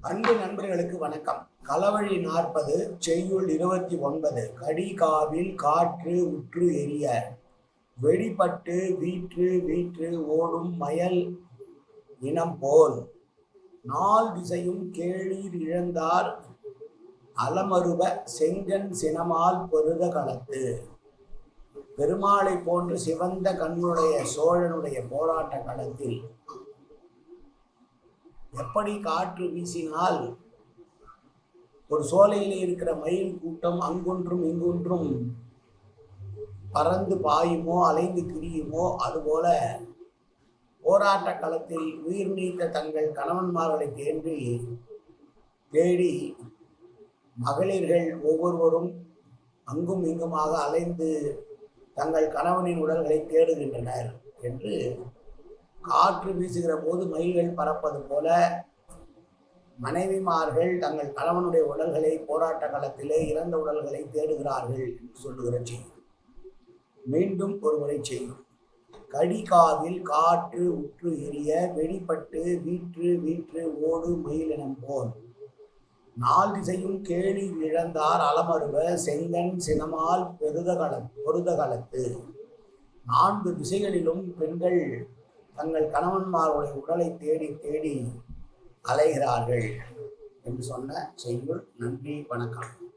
அன்பு நண்பர்களுக்கு வணக்கம். களவழி நாற்பது செய்யுள் இருபத்தி ஒன்பது. கடிகாவில் காற்று உற்று எரிய. வெடிபட்டு வீற்று வீற்று ஓடும் மயல் இனம் போல். நால் திசையும் கேளீர் இழந்தார் அலமருவ செங்கன் சினமால் பொருத களத்து. பெருமாளை போன்று சிவந்த கண்ணுடைய சோழனுடைய போராட்ட களத்தில் எப்படி காற்று வீசினால்? ஒரு சோலையில் இருக்கிற மயில் கூட்டம் அங்கொன்றும் இங்கொன்றும் பறந்து பாயுமோ அலைந்து திரியுமோ அதுபோல போராட்ட களத்தில் உயிர் நீத்த தங்கள் கணவன்மார்களை தேன்றி தேடி மகளிர்கள் ஒவ்வொருவரும் அங்கும் இங்குமாக அலைந்து தங்கள் கணவனின் உடல்களை தேடுகின்றனர் என்று காற்று வீசுகிற போது மயில்கள் பறப்பது போல மனைவிமார்கள் தங்கள் கணவனுடைய உடல்களை போராட்ட காலத்திலே இறந்த உடல்களை தேடுகிறார்கள் என்று சொல்லுகிற செய்தி. மீண்டும் ஒருமுறை செய்யும். கடிகாவில் காற்று உற்று எரிய வெடிப்பட்டு வீற்று வீற்று ஓடு மயிலினம் போல். நாள் திசையும் கேலி இழந்தார் அலமருவ செங்கன் சினமால் பெருதகல பொருதகலத்து. நான்கு திசைகளிலும் பெண்கள் தங்கள் கணவன்மாருடைய உடலை தேடி தேடி அலைகிறார்கள் என்று சொன்ன செய்யுள் நன்றி வணக்கம்.